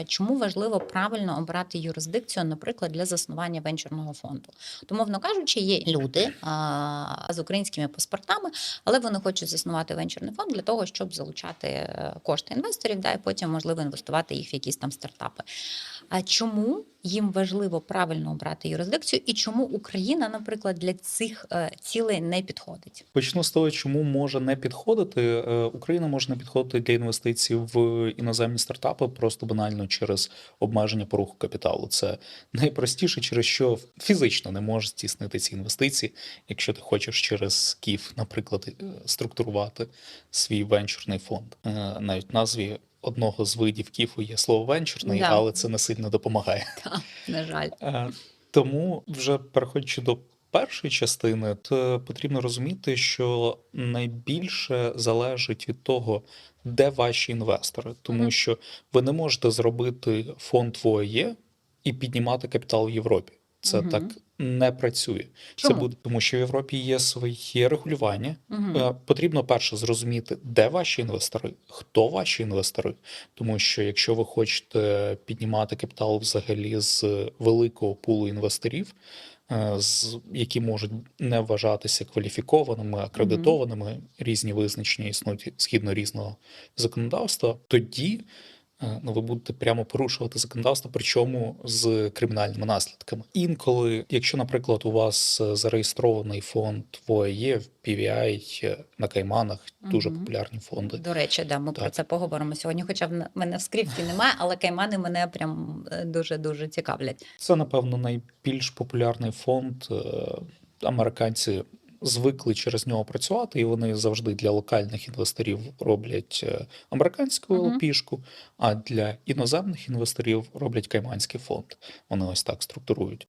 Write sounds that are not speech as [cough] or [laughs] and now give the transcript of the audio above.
е, чому важливо правильно обрати юрисдикцію, наприклад, для заснування венчурного фонду. Тому, кажучи, є люди з українськими паспортами, але вони хочуть заснувати венчурний фонд для того, щоб залучати е, кошти інвесторів, да, і потім можливо інвестувати їх в якісь там стартапи. А чому їм важливо правильно обрати юрисдикцію, і чому Україна, наприклад, для цих е, цілей не підходить? Почну з того, чому може не підходити. Е, Україна може не підходити для інвестицій в іноземні стартапи просто банально через обмеження поруху капіталу. Це найпростіше, через що фізично не можеш здійснити ці інвестиції, якщо ти хочеш через КІФ, наприклад, е, структурувати свій венчурний фонд. Навіть назві одного з видів КІФу є слово венчурний, Да. але це не сильно допомагає. [laughs] Та, на жаль. Е, Тому, вже переходячи до першої частини, то потрібно розуміти, що найбільше залежить від того, де ваші інвестори, тому Мгм. що ви не можете зробити фонд в ОАЄ і піднімати капітал в Європі. Це Мгм. так не працює. Чому? Це буде тому, що в Європі є своє регулювання. Е, Потрібно перше зрозуміти, де ваші інвестори, хто ваші інвестори. Тому що якщо ви хочете піднімати капітал взагалі з великого пулу інвесторів, е, з які можуть не вважатися кваліфікованими, акредитованими, різні визначення існують згідно різного законодавства, тоді. Е, Ну, ви будете прямо порушувати законодавство, причому з кримінальними наслідками. Інколи, якщо, наприклад, у вас е, зареєстрований фонд в ОАЄ, в PVI, на Кайманах, дуже популярні фонди. До речі, да, ми про це поговоримо сьогодні. Хоча в мене в скрипті немає, але каймани мене прям дуже дуже цікавлять. Це, напевно, найбільш популярний фонд. Е, Американці звикли через нього працювати, і вони завжди для локальних інвесторів роблять американську американську. ЛПшку, а для іноземних інвесторів роблять кайманський фонд. Вони ось так структурують.